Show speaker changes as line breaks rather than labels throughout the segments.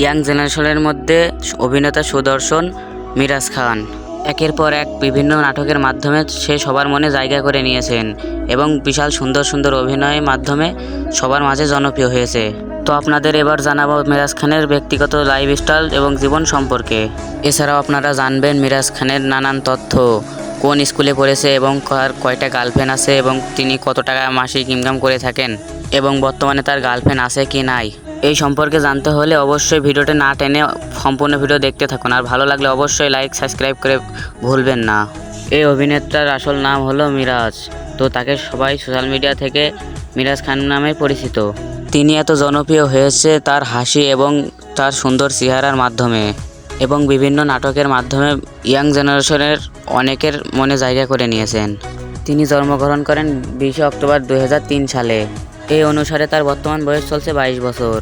Young জেনারেশনের মধ্যে অভিনেতা, সুদর্শন, মিরাজ খান। একের পর এক বিভিন্ন নাটকের মাধ্যমে সে সবার মনে জায়গা করে নিয়েছেন এবং বিশাল সুন্দর সুন্দর অভিনয়ের মাধ্যমে সবার মাঝে জনপ্রিয় হয়েছে। তো আপনাদের এবার জানাব মিরাজ খানের ব্যক্তিগত লাইফস্টাইল এবং জীবন সম্পর্কে। এছাড়াও আপনারা জানবেন মিরাজ খানের নানান তথ্য, কোন স্কুলে পড়েছে এবং তার কয়টা গার্লফ্রেন্ড আছে এবং তিনি কত টাকা মাসিক ইনকাম করে থাকেন এবং বর্তমানে তার গার্লফ্রেন্ড আছে কি নাই। এই সম্পর্কে জানতে হলে অবশ্যই ভিডিওটা না টেনে সম্পূর্ণ ভিডিও দেখতে থাকুন। আর ভালো লাগলে অবশ্যই লাইক সাবস্ক্রাইব করে ভুলবেন না। এই অভিনেতার আসল নাম হলো মিরাজ। তো তাকে সবাই সোশ্যাল মিডিয়া থেকে মিরাজ খান নামে পরিচিত। তিনি এত জনপ্রিয় হয়েছে তার হাসি এবং তার সুন্দর চেহারার মাধ্যমে এবং বিভিন্ন নাটকের মাধ্যমে ইয়াং জেনারেশনের অনেকের মনে জায়গা করে নিয়েছেন। তিনি জন্মগ্রহণ করেন বিশে অক্টোবর দু হাজার তিন সালে। এই অনুসারে তার বর্তমান বয়স চলছে বাইশ বছর।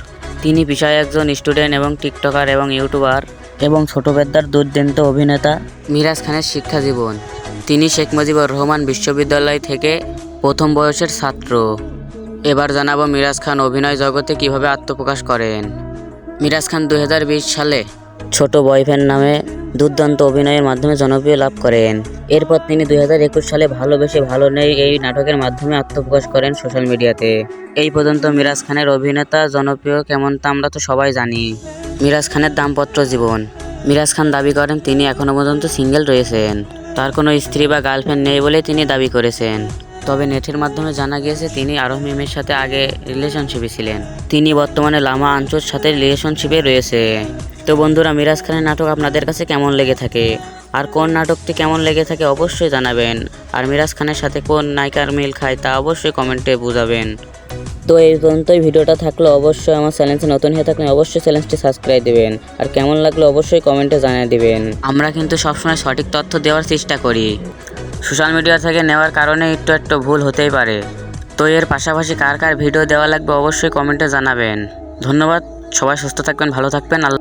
তিনি পেশায় একজন স্টুডেন্ট এবং টিকটকার এবং ইউটিউবার এবং ছোট বেদ্দার দুর্দান্ত অভিনেতা। মিরাজ খানের শিক্ষা জীবন। তিনি শেখ মুজিবুর রহমান বিশ্ববিদ্যালয় থেকে প্রথম বয়সের ছাত্র। এবার জানাব মিরাজ খান অভিনয় জগতে কীভাবে আত্মপ্রকাশ করেন। মিরাজ খান দু হাজার বিশ সালে ছোট বয়ফ্রেন্ড নামে দুর্দান্ত অভিনয়ের মাধ্যমে জনপ্রিয় লাভ করেন। এরপর তিনি দুই হাজার একুশ সালে ভালোবেসে ভালো নেই এই নাটকের মাধ্যমে আত্মপ্রকাশ করেন সোশ্যাল মিডিয়াতে। এই পর্যন্ত মিরাজ খানের অভিনেতা জনপ্রিয় কেমন তা আমরা তো সবাই জানি। মিরাজ খানের দাম্পত্য জীবন। মিরাজ খান দাবি করেন, তিনি এখনও পর্যন্ত সিঙ্গেল রয়েছেন। তার কোনো স্ত্রী বা গার্লফ্রেন্ড নেই বলে তিনি দাবি করেছেন। তবে নেটের মাধ্যমে জানা গিয়েছে, তিনি আরও মিমের সাথে আগে রিলেশনশিপে ছিলেন। তিনি বর্তমানে লামা আঞ্চুর সাথে রিলেশনশিপে রয়েছে। তো বন্ধুরা মিরাজ খানের নাটক আপনাদের কাছে কেমন লেগে থাকে? আর কোন নাটকটি কেমন লেগে থাকে অবশ্যই জানাবেন। আর মিরাজ খানের সাথে কোন নায়িকার মিল খায় তা অবশ্যই কমেন্টে বুঝাবেন। তো এই পর্যন্তই ভিডিওটা থাকলে, অবশ্যই আমার চ্যানেলটি নতুন হয়ে থাকলে অবশ্যই চ্যানেলটি সাবস্ক্রাইব দিবেন। আর কেমন লাগলে অবশ্যই কমেন্টে জানিয়ে দিবেন। আমরা কিন্তু সবসময় সঠিক তথ্য দেওয়ার চেষ্টা করি। সোশ্যাল মিডিয়া থেকে নেওয়ার কারণে একটু একটু ভুল হতেই পারে। তো এর পাশাপাশি কার কার ভিডিও দেওয়া লাগবে অবশ্যই কমেন্টে জানাবেন। ধন্যবাদ, সবাই সুস্থ থাকবেন, ভালো থাকবেন, আল্লাহ